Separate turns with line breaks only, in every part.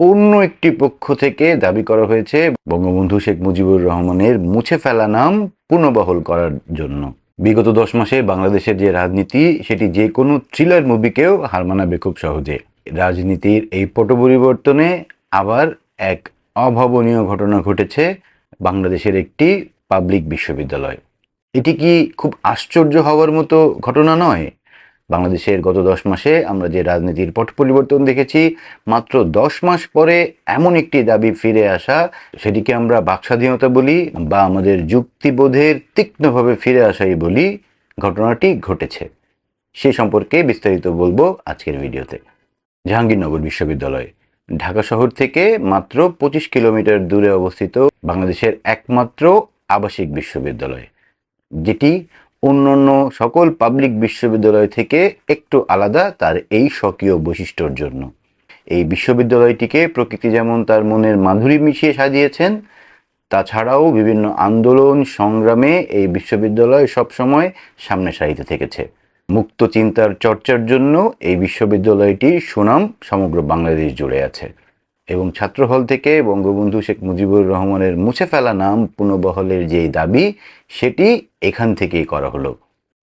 অন্য একটি পক্ষ থেকে দাবি করা হয়েছে, বঙ্গবন্ধু শেখ মুজিবুর রহমানের মুছে ফেলা নাম পুনর্বহল করার জন্য। বিগত দশ মাসে বাংলাদেশের যে রাজনীতি, সেটি যে কোনো থ্রিলার মুভিকেও হার মানাবে খুব সহজে। রাজনীতির এই পট পরিবর্তনে আবার এক অভাবনীয় ঘটনা ঘটেছে বাংলাদেশের একটি পাবলিক বিশ্ববিদ্যালয়। এটি কি খুব আশ্চর্য হওয়ার মতো ঘটনা নয়? বাংলাদেশের গত দশ মাসে আমরা যে রাজনীতির পট পরিবর্তন দেখেছি, মাত্র দশ মাস পরে এমন একটি দাবি ফিরে আসা, সেটিকে আমরা বাকস্বাধীনতা বলি বা আমাদের যুক্তিবোধের তীক্ষ্ণভাবে ফিরে আসাই বলি, ঘটনাটি ঘটেছে। সে সম্পর্কে বিস্তারিত বলব আজকের ভিডিওতে। জাহাঙ্গীরনগর বিশ্ববিদ্যালয়, ঢাকা শহর থেকে মাত্র পঁচিশ কিলোমিটার দূরে অবস্থিত বাংলাদেশের একমাত্র আবাসিক বিশ্ববিদ্যালয়, যেটি অন্যান্য সকল পাবলিক বিশ্ববিদ্যালয় থেকে একটু আলাদা তার এই স্বকীয় বৈশিষ্ট্যর জন্য। এই বিশ্ববিদ্যালয়টিকে প্রকৃতি যেমন তার মনের মাধুরী মিশিয়ে সাজিয়েছেন, তাছাড়াও বিভিন্ন আন্দোলন, সংগ্রামে এই বিশ্ববিদ্যালয় সবসময় সামনে সারিতে থেকেছে। মুক্ত চিন্তার চর্চার জন্য এই বিশ্ববিদ্যালয়টির সুনাম সমগ্র বাংলাদেশ জুড়ে আছে। এবং ছাত্র হল থেকে বঙ্গবন্ধু শেখ মুজিবুর রহমানের মুছে ফেলা নাম পুনর্বহলের যে দাবি, সেটি এখান থেকেই করা হলো।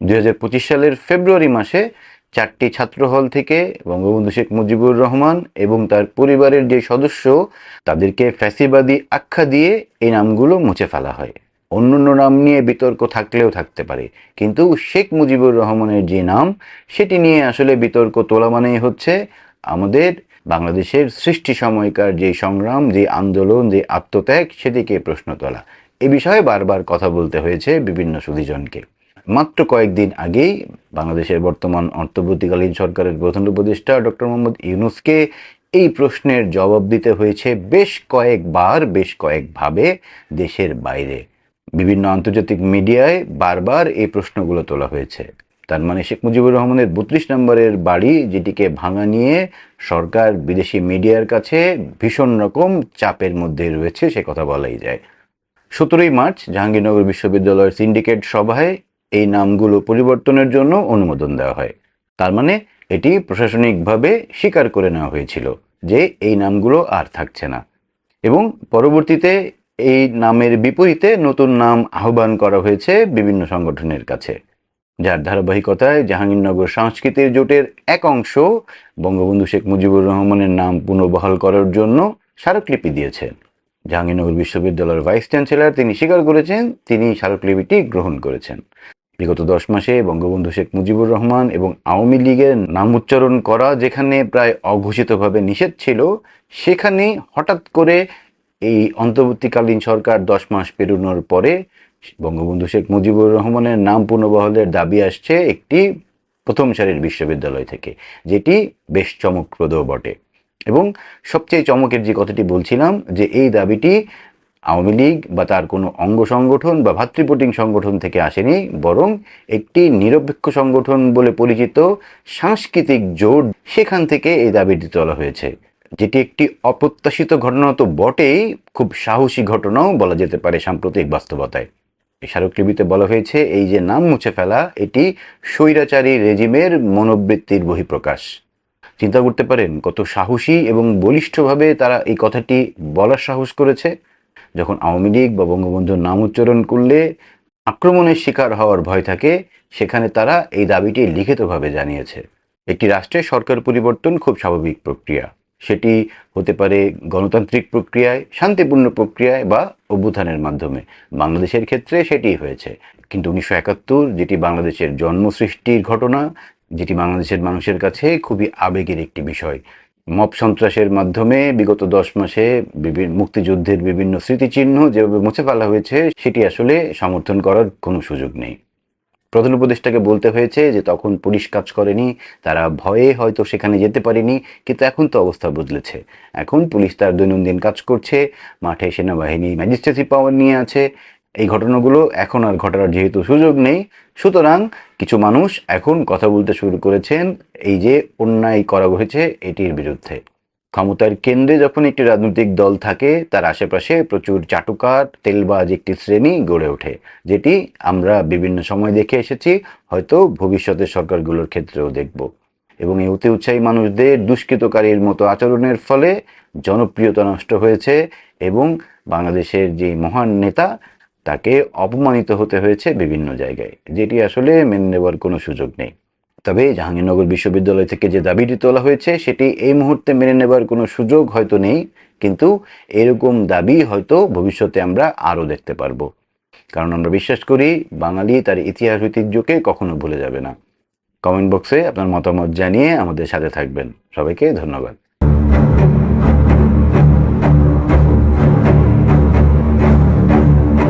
দু হাজার পঁচিশ সালের ফেব্রুয়ারি মাসে চারটি ছাত্র হল থেকে বঙ্গবন্ধু শেখ মুজিবুর রহমান এবং তার পরিবারের যে সদস্য, তাদেরকে ফ্যাসিবাদী আখ্যা দিয়ে এই নামগুলো মুছে ফেলা হয়। অন্যান্য নাম নিয়ে বিতর্ক থাকলেও থাকতে পারে, কিন্তু শেখ মুজিবুর রহমানের যে নাম, সেটি নিয়ে আসলে বিতর্ক তোলা মানেই হচ্ছে আমাদের বাংলাদেশের সৃষ্টি সময়কার যে সংগ্রাম, যে আন্দোলন, যে আত্মত্যাগ সেদিকে প্রশ্ন তোলা। এ বিষয়ে বারবার কথা বলতে হয়েছে বিভিন্ন সুধিজনকে। মাত্র কয়েকদিন আগেই বাংলাদেশের বর্তমান অন্তর্বর্তীকালীন সরকারের প্রধান উপদেষ্টা ডক্টর মোহাম্মদ ইউনুসকে এই প্রশ্নের জবাব দিতে হয়েছে বেশ কয়েকবার, বেশ কয়েকভাবে দেশের বাইরে। বিভিন্ন আন্তর্জাতিক মিডিয়ায় বারবার এই প্রশ্নগুলো তোলা হয়েছে। তার মানে শেখ মুজিবুর রহমানের বত্রিশ নম্বরের বাড়ি যেটিকে ভাঙা নিয়ে সরকার বিদেশি মিডিয়ার কাছে ভীষণ রকম চাপের মধ্যে রয়েছে, সে কথা বলাই যায়। সতেরোই মার্চ জাহাঙ্গীরনগর বিশ্ববিদ্যালয়ের সিন্ডিকেট সভায় এই নামগুলো পরিবর্তনের জন্য অনুমোদন দেওয়া হয়। তার মানে এটি প্রশাসনিকভাবে স্বীকার করে নেওয়া হয়েছিল যে এই নামগুলো আর থাকছে না। এবং পরবর্তীতে এই নামের বিপরীতে নতুন নাম আহ্বান করা হয়েছে বিভিন্ন সংগঠনের কাছে। যার ধারাবাহিকতায় জাহাঙ্গীরনগর সাংস্কৃতিক জোটের এক অংশ বঙ্গবন্ধু শেখ মুজিবুর রহমানের নাম পুনর্বহাল করার জন্য স্মারকলিপি দিয়েছেন জাহাঙ্গীরনগর বিশ্ববিদ্যালয়ের ভাইস চ্যান্সেলর তিনি স্বীকার করেছেন, তিনি স্মারকলিপিটি গ্রহণ করেছেন। বিগত দশ মাসে বঙ্গবন্ধু শেখ মুজিবুর রহমান এবং আওয়ামী লীগের নাম উচ্চারণ করা যেখানে প্রায় অঘোষিতভাবে নিষেধ ছিল, সেখানে হঠাৎ করে এই অন্তর্বর্তীকালীন সরকার দশ মাস পেরোনোর পরে বঙ্গবন্ধু শেখ মুজিবুর রহমানের নাম পুনর্বহলের দাবি আসছে একটি প্রথম সারির বিশ্ববিদ্যালয় থেকে, যেটি বেশ চমকপ্রদ বটে। এবং সবচেয়ে চমকের যে কথাটি বলছিলাম, যে এই দাবিটি আওয়ামী লীগ বা তার কোনো অঙ্গ সংগঠন বা ভাতৃপ্রতিম সংগঠন থেকে আসেনি, বরং একটি নিরপেক্ষ সংগঠন বলে পরিচিত সাংস্কৃতিক জোট সেখান থেকে এই দাবিটি তোলা হয়েছে। যেটি একটি অপ্রত্যাশিত ঘটনা তো বটেই, খুব সাহসী ঘটনাও বলা যেতে পারে সাম্প্রতিক বাস্তবতায়। স্মারকলিপিতে বলা হয়েছে, এই যে নাম মুছে ফেলা, এটি স্বৈরাচারী রেজিমের মনোবৃত্তির বহিঃপ্রকাশ। চিন্তা করতে পারেন, কত সাহসী এবং বলিষ্ঠভাবে তারা এই কথাটি বলার সাহস করেছে। যখন আওয়ামী লীগ বা বঙ্গবন্ধুর নাম উচ্চারণ করলে আক্রমণের শিকার হওয়ার ভয় থাকে, সেখানে তারা এই দাবিটি লিখিতভাবে জানিয়েছে। একটি রাষ্ট্রের সরকার পরিবর্তন খুব স্বাভাবিক প্রক্রিয়া। সেটি হতে পারে গণতান্ত্রিক প্রক্রিয়ায়, শান্তিপূর্ণ প্রক্রিয়ায় বা অভ্যুত্থানের মাধ্যমে। বাংলাদেশের ক্ষেত্রে সেটি হয়েছে। কিন্তু উনিশশো একাত্তর, যেটি বাংলাদেশের জন্ম সৃষ্টির ঘটনা, যেটি বাংলাদেশের মানুষের কাছে খুবই আবেগের একটি বিষয়। মব সন্ত্রাসের মাধ্যমে বিগত দশ মাসে বিভিন্ন মুক্তিযুদ্ধের বিভিন্ন স্মৃতিচিহ্ন যেভাবে মুছে ফেলা হয়েছে, সেটি আসলে সমর্থন করার কোনো সুযোগ নেই। প্রধান উপদেষ্টাকে বলতে হয়েছে যে তখন পুলিশ কাজ করেনি, তারা ভয়ে হয়তো সেখানে যেতে পারেনি, কিন্তু এখন তো অবস্থা বদলেছে। এখন পুলিশ তার দৈনন্দিন কাজ করছে, মাঠে সেনাবাহিনী ম্যাজিস্ট্রেসি পাওয়ার নিয়ে আছে। এই ঘটনাগুলো এখন আর ঘটার যেহেতু সুযোগ নেই, সুতরাং কিছু মানুষ এখন কথা বলতে শুরু করেছেন, এই যে অন্যায় করা হয়েছে এটির বিরুদ্ধে। ক্ষমতার কেন্দ্রে যখন একটি রাজনৈতিক দল থাকে, তার আশেপাশে প্রচুর চাটুকার, তেলবাজ একটি শ্রেণি গড়ে ওঠে, যেটি আমরা বিভিন্ন সময় দেখে এসেছি, হয়তো ভবিষ্যতের সরকারগুলোর ক্ষেত্রেও দেখব। এবং এই অতি উৎসাহী মানুষদের দুষ্কৃতকারীর মতো আচরণের ফলে জনপ্রিয়তা নষ্ট হয়েছে এবং বাংলাদেশের যে মহান নেতা, তাকে অপমানিত হতে হয়েছে বিভিন্ন জায়গায়, যেটি আসলে মেনে নেওয়ার কোনো সুযোগ নেই। তবে জাহাঙ্গীরনগর বিশ্ববিদ্যালয় থেকে যে দাবিটি তোলা হয়েছে, সেটি এই মুহূর্তে মেনে নেবার কোনো সুযোগ হয়তো নেই, কিন্তু এরকম দাবি হয়তো ভবিষ্যতে আমরা আরও দেখতে পারব। কারণ আমরা বিশ্বাস করি, বাঙালি তার ইতিহাস ঐতিহ্যকে কখনো ভুলে যাবে না। কমেন্ট বক্সে আপনার মতামত জানিয়ে আমাদের সাথে থাকবেন। সবাইকে ধন্যবাদ।